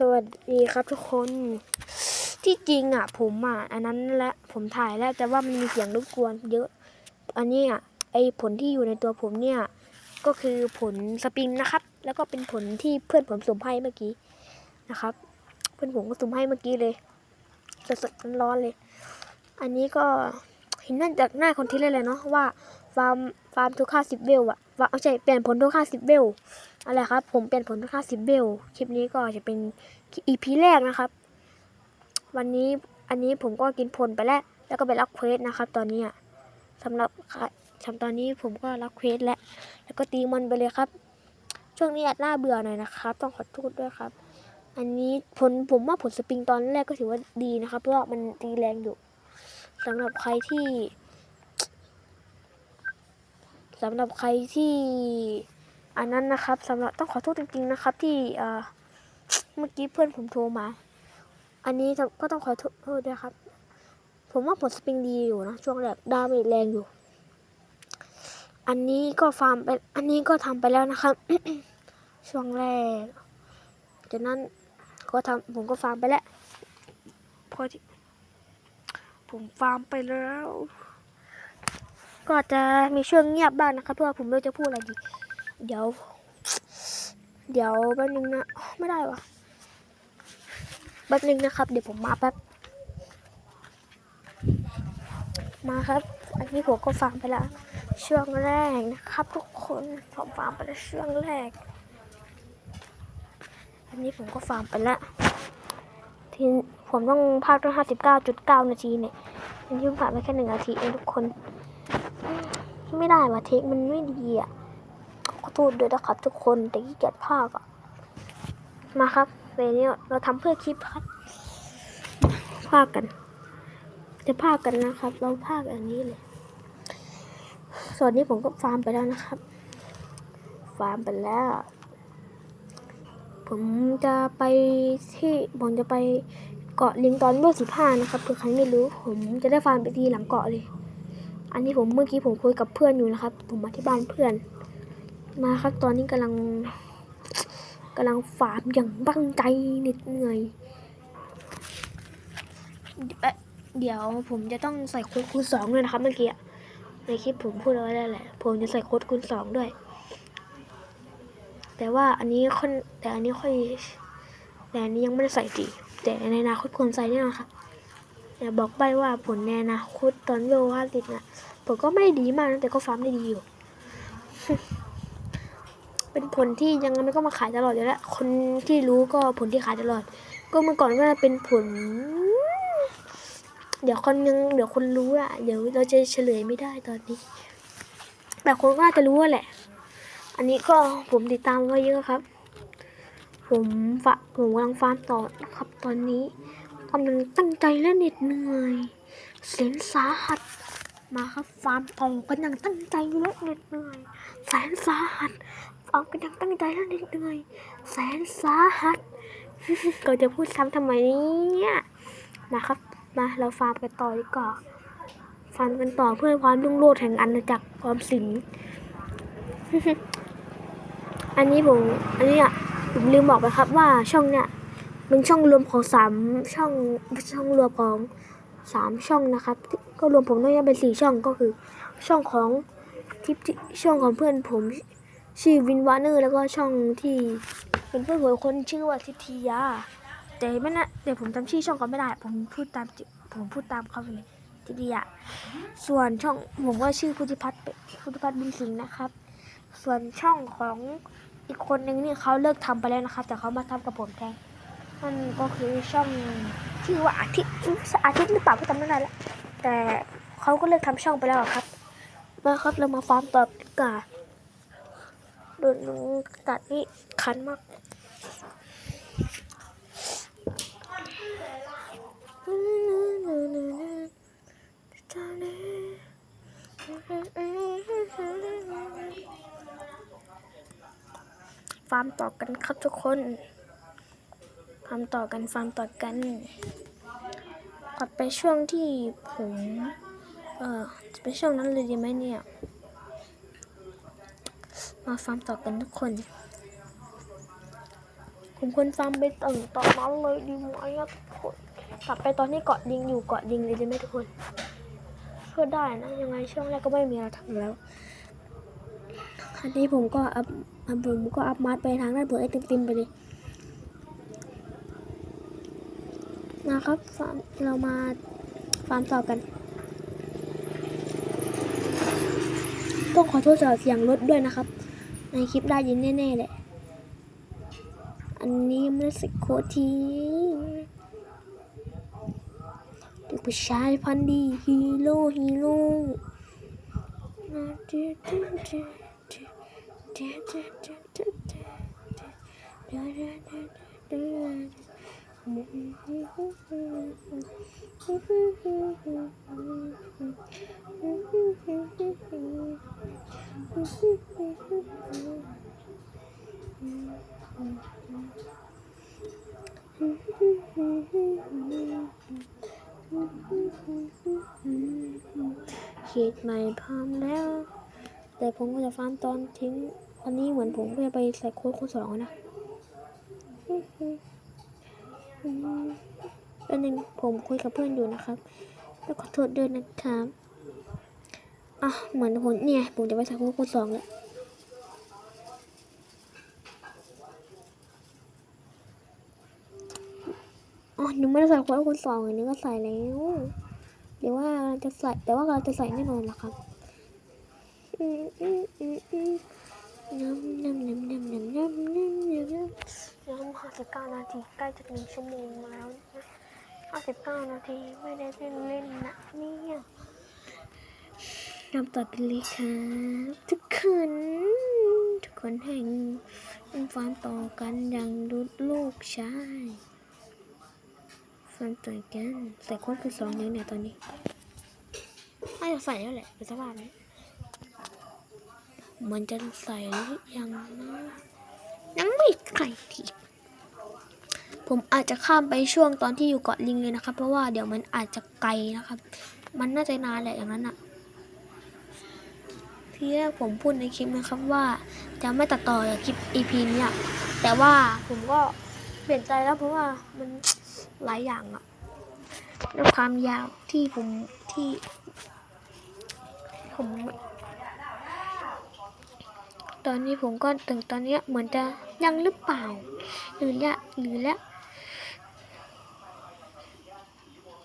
สวัสดีครับทุกคน ที่จริงอะ ผมอะอันนั้นและผมถ่ายแล้วแต่ว่ามันมีเสียงรบกวนเยอะ อันนี้อะไอผลที่อยู่ในตัวผมเนี่ย ก็คือผลสปริงนะครับ แล้วก็เป็นผลที่เพื่อนผมสุ่มให้เมื่อกี้นะครับ เพื่อนผมก็สุ่มให้เมื่อกี้เลยสดๆร้อนๆเลย อันนี้ก็เห็นนั่นจากหน้าคนที่เล่นเลยเนาะว่าฟาร์มฟาร์มทุกค่าสิบเวลอะ ว่าเอาใช่เปลี่ยนผลทุกค่าสิบเวลอะไรครับ ผมเปลี่ยนผลทุกค่าสิบเวลคลิปนี้ก็จะเป็น EP แรกนะครับ วันนี้อันนี้ผมก็กินผลไปแล้ว แล้วก็ไปรับเควสนะครับ ตอนนี้อะสำหรับทำตอนนี้ผมก็รับเควสแล้วแล้วก็ตีมอนไปเลยครับ ช่วงนี้อาจน่าเบื่อหน่อยนะครับ ต้องขอโทษด้วยครับ อันนี้ผลผมว่าผลสปริงตอนแรกก็ถือว่าดีนะครับ เพราะว่ามันตีแรงอยู่สำหรับใครที่ สำหรับใครที่อันนั้นนะครับสำหรับต้องขอโทษจริง ๆนะครับ ที่เมื่อกี้เพื่อนผมโทรมา อันนี้ก็ต้องขอโทษด้วยครับ ผมว่าผลสปริงดีอยู่นะช่วงแรกดาเมจแรงอยู่ อันนี้ก็ฟาร์มไปอันนี้ก็ทำไปแล้วนะครับ ช่วงแรกจากนั้นก็ทำผมก็ฟาร์มไปแล้วพอที่ผมฟาร์มไปแล้ว ก็จะมีช่วงเงียบบ้างนะครับเพราะว่าผมไม่รู้จะพูดอะไรดี เดี๋ยว เดี๋ยวแป๊บนึงนะไม่ได้วะแป๊บนึงนะครับ เดี๋ยวผมมาแป๊บมาครับ อันนี้ผมก็ฟังไปแล้วช่วงแรกนะครับ ทุกคนผมฟังไปแล้วช่วงแรก อันนี้ผมก็ฟังไปแล้วทีผมต้องพากตั้งห้าสิบเก้าจุดเก้านาทีเนี่ยอันนี้ผ่านไปแค่หนึ่งนาทีเองทุกคน ไม่ได้ว่ะเทคมันไม่ดีอะขอโทษด้วยนะครับทุกคนแต่ขี้เกียจภาคอะมาครับเดี๋ยวนี้เราทำเพื่อคลิปครับภาคกัน จะภาคกันนะครับ เราภาคอันนี้เลยส่วนนี้ผมก็ฟาร์มไปแล้วนะครับ ฟาร์มไปแล้ว ผมจะไปที่ผมจะไปเกาะลิงตอนเมื่อสิบห้านะครับเผื่อใครไม่รู้ ผมจะได้ฟาร์มไปทีหลังเกาะเลย อันนี้ผมเมื่อกี้ผมคุยกับเพื่อนอยู่นะครับ ผมมาที่บ้านเพื่อน มาครับตอนนี้กำลังกำลังฝาดอย่างบั้งใจเหน็ดเหนื่อยเอเดี๋ยวผมจะต้องใส่โค้ดคูณสองด้วยนะครับ เมื่อกี้ในคลิปผมพูดเอาไว้แล้วแหละ ผมจะใส่โค้ดคูณสองด้วย แต่ว่าอันนี้ค่อนแต่อันนี้ค่อยแต่อันนี้ยังไม่ได้ใส่ดีแต่ในอนาคตควรใส่แน่นอนครับ อย่บอกไปว่าผลในอนาคตตอนโยว่าติดนะผมก็ไม่ได้ดีมากนะแต่ก็ฟาร์มได้ดีอยู่ เป็นผลที่ยังไงมันก็มาขายตลอดอยู่แล้ว คนที่รู้ก็ผลที่ขายตลอด ก็เมื่อก่อนก็จะเป็นผล เดี๋ยวคนยังเดี๋ยวคนรู้อะเดี๋ยวเราจะเฉลยไม่ได้ตอนนี้ แต่คนก็น่าจะรู้แหละ อันนี้ก็ผมติดตามไว้เยอะครับ ผมฝะผมกำลังฟาร์มต่อนะครับตอนนี้ กำลังตั้งใจและเหน็ดเหนื่อยแสนสาหัส มาครับฟาร์มต่อกันอย่างตั้งใจและเหน็ดเหนื่อยแสนสาหัสฟาร์มกันอย่างตั้งใจและเหน็ดเหนื่อยแสนสาหัสก็จะพูดซ้ำทำไมเนี่ยมาครับ มาเราฟาร์มกันต่อดีกว่าฟาร์มกันต่อเพื่อความรุ่งโรจน์แห่งอาณาจักรความสิงอันนี้ผมอันนี้อะผมลืมบอกไปครับว่าช่องเนี่ย เป็นช่องรวมของสามช่องช่องรวมของสามช่องนะครับ ก็รวมผมด้วยกันเป็นสี่ช่องก็คือ ช่องของทิปช่องของเพื่อนผมชื่อวินวานเนอร์แล้วก็ช่องที่เป็นเพื่อนผมคนชื่อว่าทิทียาแต่ไม่นะแต่ผมจำชื่อช่องเขาไม่ได้ ผมพูดตามผมพูดตามเขาเลยทิทียาส่วนช่องผมก็ชื่อพุทธิพัฒน์พุทธิพัฒน์บุญสิงห์นะครับ ส่วนช่องของอีกคนนึงนี่เขาเลิกทำไปแล้วนะครับ แต่เขามาทำกับผมแทน นั่นก็คือช่องชื่อว่าอาทิตย์อาทิตย์หรือเปล่าก็จำไม่ได้แล้วแต่เขาก็เลิกทำช่องไปแล้วครับ มาครับเรามาฟาร์มต่อดีกว่าโดนยุงกัดนี่คันมากฟาร์มต่อกันครับทุกคน ฟาร์มต่อกันฟาร์มต่อกันกลับไปช่วงที่ผมเอ่อจะไปช่วงนั้นเลยดีไหมเนี่ย มาฟาร์มต่อกันทุกคนผมควรฟาร์มไปตึงต่อนั้นเลยดีไหมอะทุกคนกลับไปตอนที่เกาะลิงอยู่เกาะลิงเลยด้ไหมทุกคนก็ได้นะยังไงช่วงแรกก็ไม่มีอะไรทำแล้วอันนี้ผมก็อัพผมก็อัพมาร์ไปทางด้านบนไอ้ติมๆไปเลยนะ ครับฟาร์มเรามาฟาร์มต่อกัน ต้องขอโทษสำหรับเสียงรถด้วยนะครับ ในคลิปได้ยินแน่ๆแหละอันนี้ไม่ได้สิโคทีเด็กผู้ชายพันดีฮีโร่ฮีโร่เขตใหม่พร้อมแล้ว แต่ผมก็จะฟาร์มตอนทิ้งอันนี้เหมือนผมก็จะไปใส่โค้ดโค้ดสองนะ อันหนึ่งผมคุยกับเพื่อนอยู่นะครับแล้วขอโทษด้วยนะครับอะเหมือนผมเนี่ยผมจะไปใส่โค้ดค้ดสองแล้วอ๋อหนูไม่ได้ใส่โค้ดคูณสองอันนี้ก็ใส่แล้วเดี๋ยวว่าจะใส่แต่ว่าเราจะใส่แน่นอนละครับอืมอืมอืมอืมน้ำน้ำน้ำน้ำน้ำน้ำน้ำน้ำน้ำน้ำห้า สิบเก้านาทีใกล้จะหนึ่งชั่วโมงแล้วนะห้าสิบเก้านาทีไม่ได้เล่นเล่นนะเนี่ยนำต่อไปเลยครับทุกคนทุกคนแห่งฟาร์มต่อกันอย่างดุดลูกชายฟันต่อกันใส่โค้ดคือสองยังเนี่ยตอนนี้น่าจะใส่แล้วแหละเป็นสภาพนี้มันจะใส่หรือยังนะยังไม่ใส่ที ผมอาจจะข้ามไปช่วงตอนที่อยู่เกาะลิงเลยนะครับ เพราะว่าเดี๋ยวมันอาจจะไกลนะครับ มันน่าจะนานแหละอย่างนั้นอะที่แรกผมพูดในคลิปนะครับว่าจะไม่ตัดต่อคลิป EP นี้อะแต่ว่าผมก็เปลี่ยนใจแล้วเพราะว่ามันหลายอย่างอะด้วยความยาวที่ผมที่ ผม ตอนนี้ผมก็ถึงตอนเนี้ยเหมือนจะยังหรือเปล่า หรือละหรือละ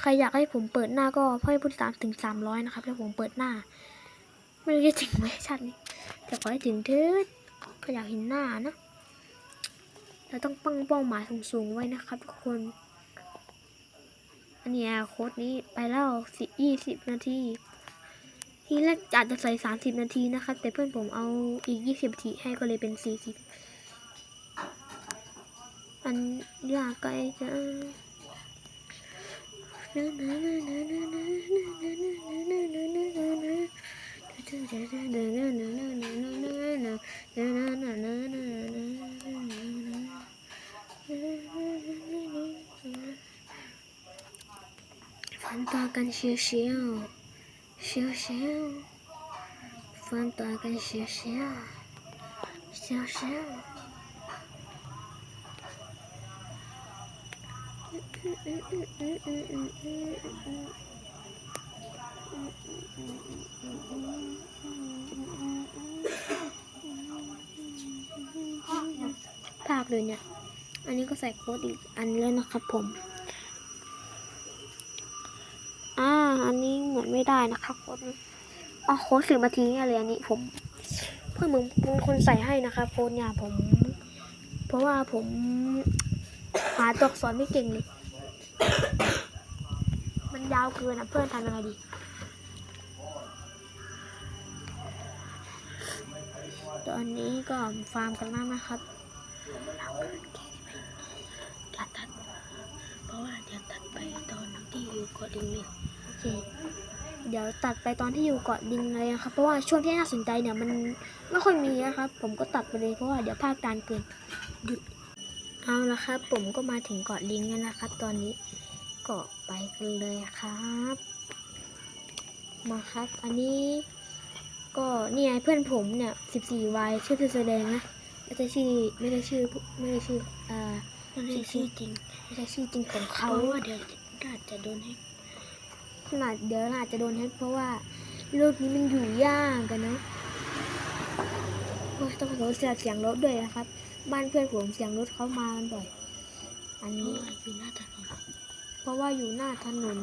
ใครอยากให้ผมเปิดหน้าก็ให้ผู้ติดตามถึงสามร้อยนะครับ แล้วผมเปิดหน้า ไม่รู้จะถึงไหมชาตินี้แต่ขอให้ถึงเถิดก็อยากเห็นหน้านะเราต้องตั้งเป้าหมายสูงๆไว้นะครับทุกคน อันนี้โค้ดนี้ไปแล้วสิยี่สิบนาทีทีแรกอาจจะใส่สามสิบนาทีนะคะแต่เพื่อนผมเอาอีกยี่สิบนาทีให้ก็เลยเป็นสี่สิบอันยากไกลจะ 放大跟小小，小小，放大跟小小，小小。 ภาพเลยเนี่ย อันนี้ก็ใส่โค้ดอีกอันแล้วนะครับผม อ่า อันนี้เหมือนไม่ได้นะครับโค้ดอ๋อโค้ดสิบนาทีเนี่ยเลยอันนี้ผม เพื่อนมึงมึงคนใส่ให้นะครับโค้ดเนี่ยผม เพราะว่าผมหาตัวอักษรไม่เก่งเลย ยาวเกินนะเพื่อนทำยังไงดีตอนนี้ก็ฟาร์มกันมากนะครับอย่าตัด เพราะว่าเดี๋ตัดไปตอนที่อยู่เกาะดิงเลยเดี๋ยวตัดไปตอนที่อยู่เกาะดิงเลยนะครับ เพราะว่าช่วงที่น่าสนใจเนี่ยมันไม่ค่อยมีนะครับ ผมก็ตัดไปเลยเพราะว่าเดี๋ยวภาคการเกินเอาละครับ ผมก็มาถึงเกาะดิงแล้วนะครับ ตอนนี้เกาะ ไปกันเลยครับ มาครับ อันนี้ ก็นี่ไงเพื่อนผมเนี่ย14วัยชื่อแสดงนะไม่ใช่ชื่อไม่ได้ชื่อไม่ได้ชื่ออ่ามันเรียกชื่อจริงไม่ใช่ชื่อจริงของเขาเขาว่าเดี๋ยวน่าจะโดนให้ขนาดเดี๋ยวอาจจะโดนแฮกเพราะว่าโลกนี้มันอยู่ยากกันนะโอ้ยต้องขอโทษเสียเสียงรถด้วยนะครับ บ้านเพื่อนผมเสียงรถเขามากันบ่อย อันเพราะนี้ว่าอยู่หน้าถนนเพ ราะว่าอยู่หน้าถนน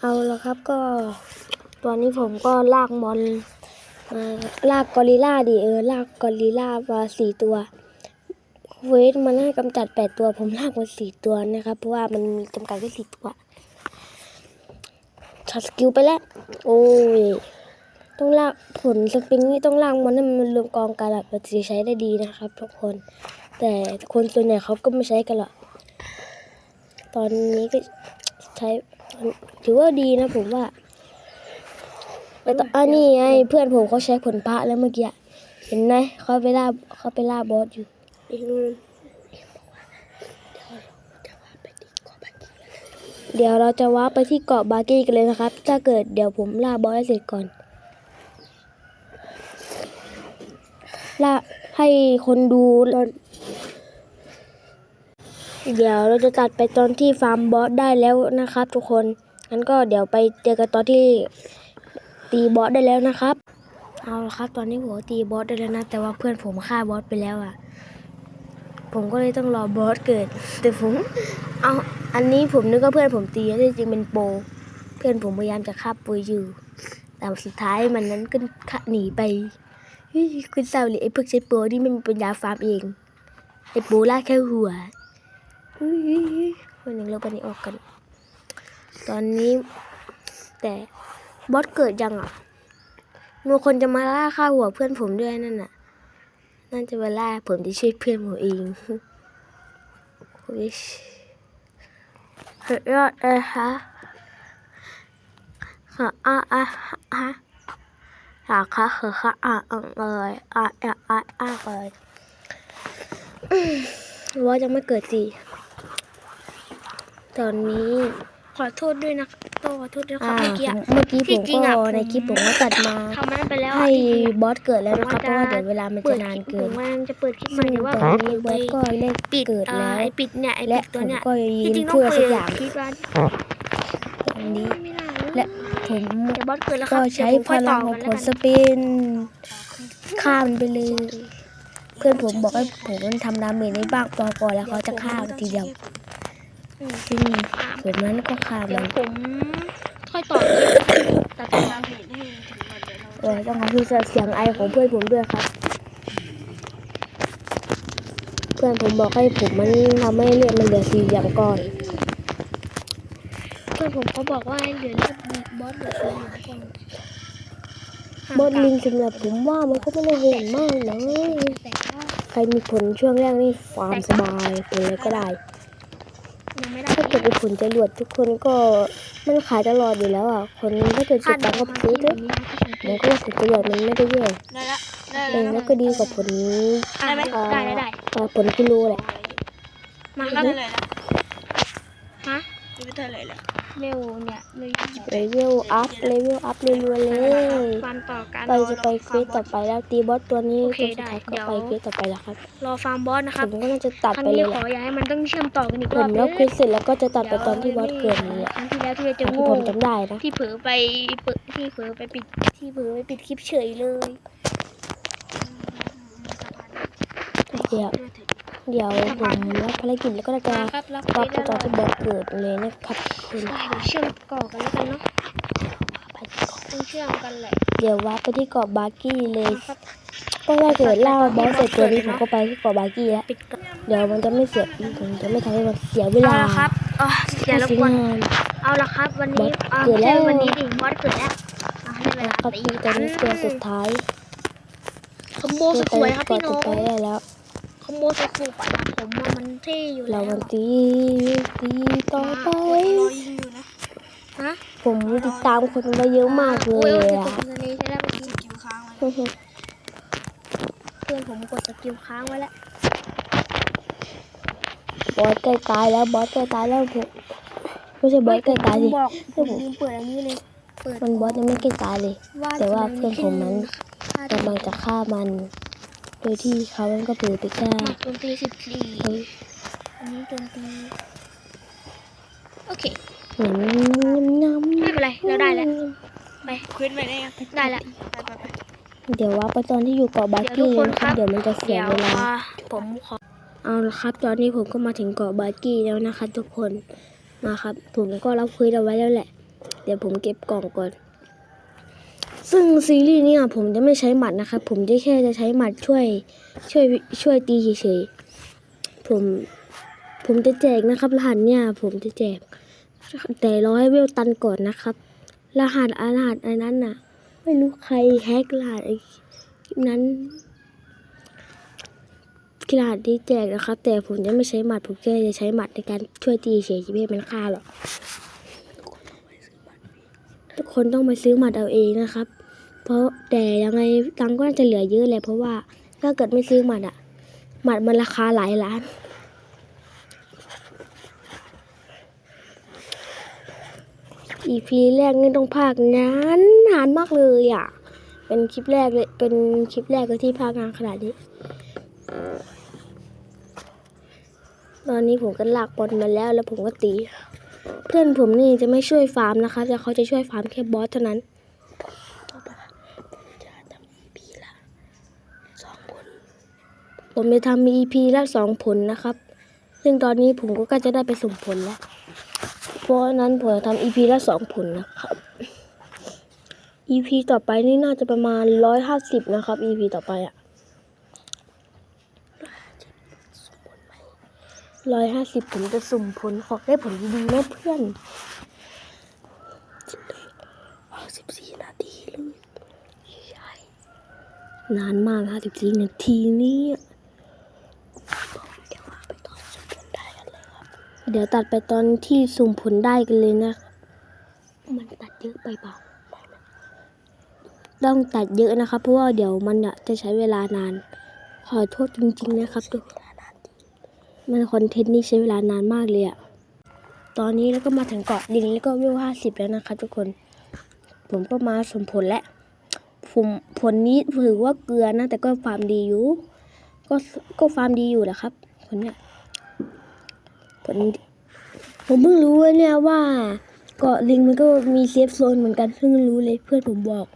เอาละครับก็ ตอนนี้ผมก็ลากมอนมาลากกอริล่าดิเออลากกอริล่ามาสี่ตัว เวทมันให้กำจัดแปดตัว ผมลากมาสี่ตัวนะครับ เพราะว่ามันมีจำกัดแค่สี่ตัวช็อตสกิลไปแล้ว โอ้ยต้องลากผลสปริงนี่ต้องลากมันให้มันรวมกองกันแบบจะใช้ได้ดีนะครับ ทุกคน แต่คนส่วนใหญ่เขาก็ไม่ใช้กันหรอกตอนนี้ก็ใช้ถือว่าดีนะผมว่าแต่ตอนอันนี้ไงเพื่อนผมเขาใช้ผลพระแล้วเมื่อกี้เห็นไหมเขาไปล่าเขาไปล่าบอสอยู่อีกนู่นเดี๋ยวเราจะว้าไปที่เกาะบาร์กี้กันเลยนะครับ ถ้าเกิดเดี๋ยวผมล่าบอสให้เสร็จก่อน ล่าให้คนดูตอน เดี๋ยวเราจะตัดไปตอนที่ฟาร์มบอสได้แล้วนะครับ ทุกคนงั้นก็เดี๋ยวไปเจอกันตอนที่ตีบอสได้แล้วนะครับ เอาละครับ ตอนนี้ผมตีบอสได้แล้วนะ แต่ว่าเพื่อนผมฆ่าบอสไปแล้วอะ ผมก็เลยต้องรอบอสเกิด แต่ผมเอาอันนี้ผมนึกว่าเพื่อนผมตีแล้วจริงเป็นโปรเพื่อนผมพยายามจะฆ่าปุยอยู่ แต่สุดท้ายมันนั้นก็หนีไปเฮ้ยคุณเศร้าเลยไอ้พวกใช้โปรนี่มันมีปัญญาฟาร์มเองไอ้โปรล่าแค่หัว เฮ้ยคนหนึ่งเราไปนี้ออกกัน ตอนนี้ แต่บอสเกิดยังอะมีคนจะมาล่าฆ่าหัวเพื่อนผมด้วยนั่นน่ะนั่นจะมาล่าผมจะช่วยเพื่อนผมเองโอ้ยสุดยอดเลยค่ะค่ะอะอะฮะค่ะค่ะค่ะค่ะอะอะเลยอะอะอะอะเลยว่าจะไม่เกิดสิ ตอนนี้ขอโทษด้วยนะต้องขอโทษด้วยครัอ่าบเมื่อกี้เมื่อกี้ผที่มจริงก็อะผมในคลิปผมก็ตัดมาทำมันไปแล้วให้อะจริงบอสเกิดแล้วนะครับผมเพว่าราะว่าจะเดี๋ยวเวลามันเปิจะดนานคลิปเกิผนมว่าจะเปิดคลิปซึ่มางหรือว่าตอนนี้บไปอสก็เลขปิดเกิดอ่าแล้ว ไอปิดเนี่ยไอและปิดตัวผมเนี่ยก็จยืนริงๆต้อเพื่งอเปิสักดอย่างคลิปแล้วอันนี้ ไม่ได้และผมแต่บอสเกิดแล้วคก็รับใช้เดี๋ยวผมพค่อยลัต่องของกันผแล้วลกันสปินข้ามไปเลย เพื่อนผมบอกให้ผมมันทำดาเมจในบ้างพอก่อนแล้วเขาจะฆ่ามันทีเดียว ซึ่งผมนั้นก็ฆ่าเดี๋ยมัวนผมค่อยต่อคลิปตัดต่อเหตุให้ถึงวันเดี๋ยวเราเออต้องขอโทษเสียงไอของเพื่อนผมด้วยครับ เพื่อนผมบอกให้ผมมันทำให้เลือดมันเหลือสีอย่างก่อน เพื่อนผมเขาบอกว่าให้เหลือเลือดบอสเหลือเหลือก่อนบอสลิงสำหรับผมว่ามันก็ไม่ได้โหดมากนะแต่ก็ ใครมีผลช่วงแรกนี่ฟาร์มสบายเป็นอะไรก็ได้ ยังไม่ได้ถ้าเกิดเป็นผลจรวดทุกคนก็มันขายตลอดอยู่แล้วอะ คนถ้าเกิดเสียตังค์ก็ไปซื้อเถอะมันก็ว่าผลจรวดมันไม่ได้แย่ได้ละได้เองแล้วก็ดีกว่าผลได้ไหมได้ได้ได้เอ่อผลกิโลแหละมาครับเลยนะ ฮะยูพิเตอร์เลยแหละเร็วเนี่ยเลยเลเวลอัพเลเวลอัพเรื่อยๆเลยฟันต่อกันไปจะไปเควสต่อไปแล้วตีบอสตัวนี้โอตัวเคสุดท้ายได้ก็ไปเควสต่อไปแล้วครับ รอฟาร์มบอสนะคผรับมก็น่าจะตัดครั้งไปเลนี้ยขแหอละอย่าให้มันต้องเชื่อมต่อกันอีกผรอมบแล้วเควสเสร็จแล้วก็จะตัดไปตอนที่บอสเกิดนี่แหละครั้งที่แล้วที่เราจะที่โง่ผมจำได้นะที่เผลอไปเปิดที่เผลอไปปิดที่เผลอไปปิดคลิปเฉยเลยเดี๋ยว เดี๋ยวผมรับภารกิจแล้วก็จะมาครับรับรับไปไปตอนที่บอสเกิดเลยนะครับคุณเดี๋ยวเชื่อมต่อกันแล้วกันเนาะไปก่อนต้องเชื่อมกันแหละเดี๋ยววับไปที่เกาะบาร์กี้เลยนะครับก็ถ้าเกิดล่าบอสเสร็จตัวนี้ผมก็ไปที่เกาะบาร์กี้แล้วปิดกันเดี๋ยวมันจะไม่เสียผมจะไม่ทำให้มันเสียเวเอาลาละครับอ๋อเดี๋ยวรบเสียกวนงานเอาละครับ วันนี้บอสอ่าเกิดไม่แล้ใช่ววันนี้ดิบอสเกิดแล้วอะให้เวลาครับตีที่ตอนนี้ตัวสุดท้ายคอมโบสวยๆครับตัวพี่น้สุอดงท้ายได้แล้วคอ มโบสวยๆไปผมว่ามันเท่อยู่เราแล้วมันตีตีต่อไปรอยิงอยู่นะฮะผมติดตามคนมาเยอะมากเลโอ้ยยอะกดสกิลใช่แล้วเมื่อกี้สกิลค้างไว้เพื่อนผมกดสกิลค้างไว้แล้วบอสใกล้ตายแล้วบอสใกล้ตายแล้วผมไม่ใช่บอสใกล้ตายผสิมบอกผมลืมเปิดอันนี้เลยเปิดมันบอสยังไม่ใกล้ตายเลยแต่ว่าเพื่อนผมนั้นค่ากำลังจะฆ่ามัน โดยที่เขาก็เปิดไปฆ่าหมักดนตรีสิบสี่เฮ้ยอันนี้ดนตรีโอเคน้ำน้ำไม่เป็นไรเราได้แล้วไปคุยไปได้ยังได้แล้วไปไปไปเดี๋ยวว่าไปตอนที่อยู่เกาะบาเดี๋ยวกี้ทุกคนนะคครัรับบเดี๋ยวมันจะเสียเดี๋ยวเวลาอะผมขอเอาละครับ ตอนนี้ผมก็มาถึงเกาะบากี้แล้วนะคะทุกคนนะครับผมก็รับคุยเอาไว้แล้วแหละ เดี๋ยวผมเก็บกล่องก่อน ซึ่งซีรีส์เนี่ยผมจะไม่ใช้หมัดนะครับ ผมจะแค่จะใช้หมัดช่วยช่วยช่วยตีเฉยๆผมผมจะแจกนะครับ รหัสเนี่ยผมจะแจก แต่รอให้เวลตันก่อนนะครับ รหัสอรหัสไอ้นั้นน่ะ ไม่รู้ใครแฮกรหัสไอ้นั้นรหัสที่แจกนะครับ แต่ผมจะไม่ใช้หมัดผมแค่จะใช้หมัดในการช่วยตีเฉยๆไม่ให้มันฆ่าหรอก ทุกคนต้องไปซื้อหมัดเอาเองนะครับ เพราะแต่ยังไงตังก็น่าจะเหลือเยอะแหละเพราะว่าถ้าเกิดไม่ซื้อหมัดอะหมัดมันราคาหลายล้านอีพีแรกนี่ต้องภาคนานนานมากเลยอะ เป็นคลิปแรกเลย เป็นคลิปแรกเลยที่ภาคนานขนาดนี้ ตอนนี้ผมก็ลากบอลมาแล้วแล้วผมก็ตี เพื่อนผมนี่จะไม่ช่วยฟาร์มนะคะแต่เขาจะช่วยฟาร์มแค่บอสเท่านั้นผมจะทำมี EP ละสองผลนะครับ ซึ่งตอนนี้ผมก็กล้จะได้ไปสุ่มผลแล้ว เพราะนั้นผมจะทำ EP ละสองผลนะครับ EP ต่อไปนี่น่าจะประมาณร้อยห้าสิบนะครับ EP ต่อไปอะ ร้อยห้าสิบผมจะสุ่มผลขอได้ผลดีๆนะเพื่อนสิบสี่นาทีเลยใช่นานมากห้าสิบสี่นาทีนี่เดี๋ยวตัดไปตอนที่สุ่มผลได้กันเลยนะ มันตัดเยอะไปเปล่าต้องตัดเยอะนะครับ เพราะว่าเดี๋ยวมันจะใช้เวลานาน ขอโทษจริง ๆ นะครับทุกคน มันคอนเทนต์นี่ใช้เวลานานมากเลยอะตอนนี้แล้วก็มาถึงเกาะดินแล้วก็วิวห้าสิบแล้วนะครับทุกคน ผมก็มาสมผลแล้วผมผลนี้ถือว่าเกลือนะ แต่ก็ฟาร์มดีอยู่ ก็ก็ฟาร์มดีอยู่แหละครับผลเนี้ยผลผมเพิ่งรู้ว่าเนี่ยว่าเกาะลิงมันก็มีเซฟโซนเหมือนกันเพิ่งรู้เลยเพื่อนผมบอก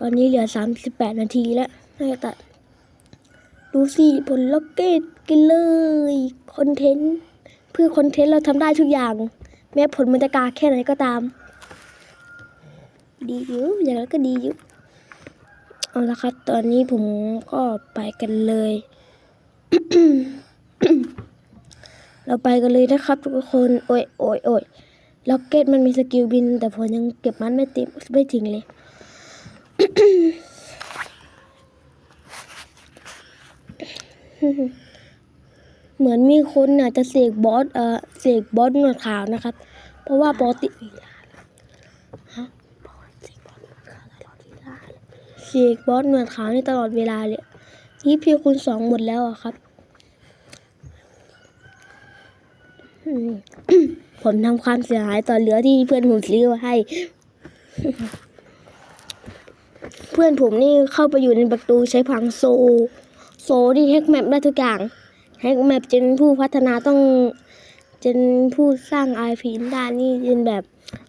ตอนนี้เหลือสามสิบแปดนาทีแล้วน่าจะตัดดูสิผลล็อกเก็ต กันเลยคอนเทนต์เพื่อคอนเทนต์เราทำได้ทุกอย่าง แม้ผลมันจะกาแค่ไหนก็ตาม ดีอยู่อย่างนั้นก็ดีอยู่เอาละครับ ตอนนี้ผมก็ไปกันเลย เราไปกันเลยนะครับ ทุกคน โอ้ยโอ้ยโอ้ยล็อกเก็ตมันมีสกิลบิน แต่ผมยังเก็บมันไม่ติไม่จริงเลย เหมือนมีคนน่ะจะเสกบอสเอ่อเสกบอสหนวดขาวนะครับ เพราะว่าปกติฮะเสกบอสหนวดขาวนี่ตลอดเวลาเลยนี่พี่คุณสองหมดแล้วอะครับผมทำความเสียหายต่อเหลือที่เพื่อนผมซื้อมาให้ เพื่อนผมนี่เข้าไปอยู่ในประตูใช้พังโซ โซที่แฮกแมปได้ทุกอย่าง แฮกแมปจนผู้พัฒนาต้องจนผู้สร้างไอพีได้นี่จนแบบ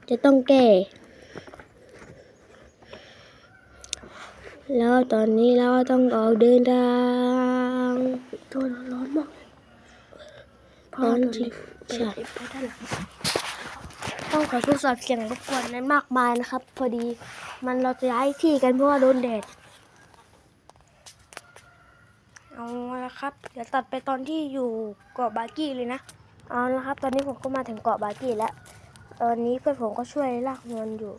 จะต้องแก้ แล้วตอนนี้เราต้องออกเดินทางตัวร้อนมากร้อนจริงใช่ต้องขอโทษสำหรับเสียงรบกวนนั้นมากมายนะครับ พอดีมันเราจะย้ายที่กันเพราะว่าโดนแดด เอาละครับ เดี๋ยวตัดไปตอนที่อยู่เกาะบากี้เลยนะ เอาละครับ ตอนนี้ผมก็มาถึงเกาะบากี้แล้วตอนนี้เพื่อนผมก็ช่วยลากเงินอยู่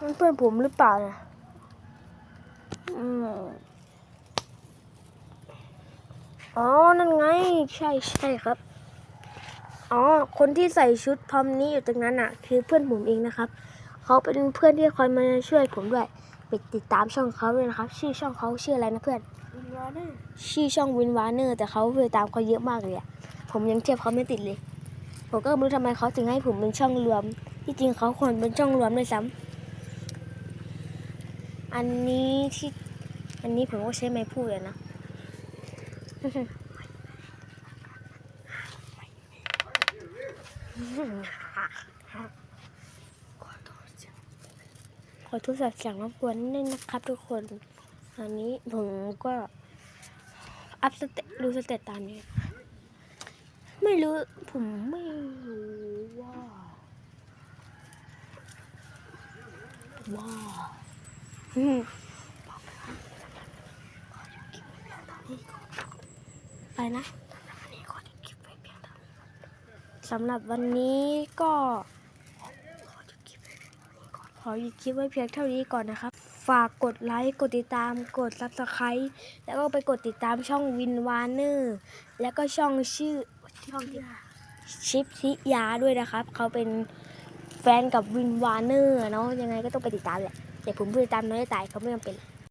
นั่นเพื่อนผมหรือเปล่านะอืมอ๋อ นั่นไง ใช่ใช่ครับ อ๋อ คนที่ใส่ชุดทอมนี้อยู่ตรงนั้นอะ คือเพื่อนผมเองนะครับ เขาเป็นเพื่อนที่คอยมาช่วยผมด้วย ไปติดตามช่องเขาด้วยนะครับ ชื่อช่องเขาชื่ออะไรนะเพื่อน วินวอร์เนอร์ชื่อช่องวินวาเนอร์แต่เขาติดตามเขาเยอะมากเลยอะผมยังเทียบเขาไม่ติดเลย ผมก็ไม่รู้ทำไมเขาถึงให้ผมเป็นช่องรวม ที่จริงเขาควรเป็นช่องรวมด้วยซ้ำอันนี้ที่ อันนี้ผมก็ใช้ไม้พูดเลยนะขอโทษสับเสียงรบกวนนิดนะครับทุกคน อันนี้ผมก็ อัพสเตดูสเตตตามนี้ ไม่รู้ ผมไม่รู้ว่าว่าอืมไปนะสำหรับวันนี้ก็ ขอหยุดคลิปไว้เพียงเท่านี้ก่อนนะครับ ฝากกดไลค์ กดติดตาม กด subscribe แล้วก็ไปกดติดตามช่องวินวานเนอร์แล้วก็ช่องชื่อช่องชิปทิยาด้วยนะครับ เขาเป็นแฟนกับวินวานเนอร์เนาะยังไงก็ต้องไปติดตามแหละแต่ผมไปติดตามน้อยตายเขาไม่จำเป็น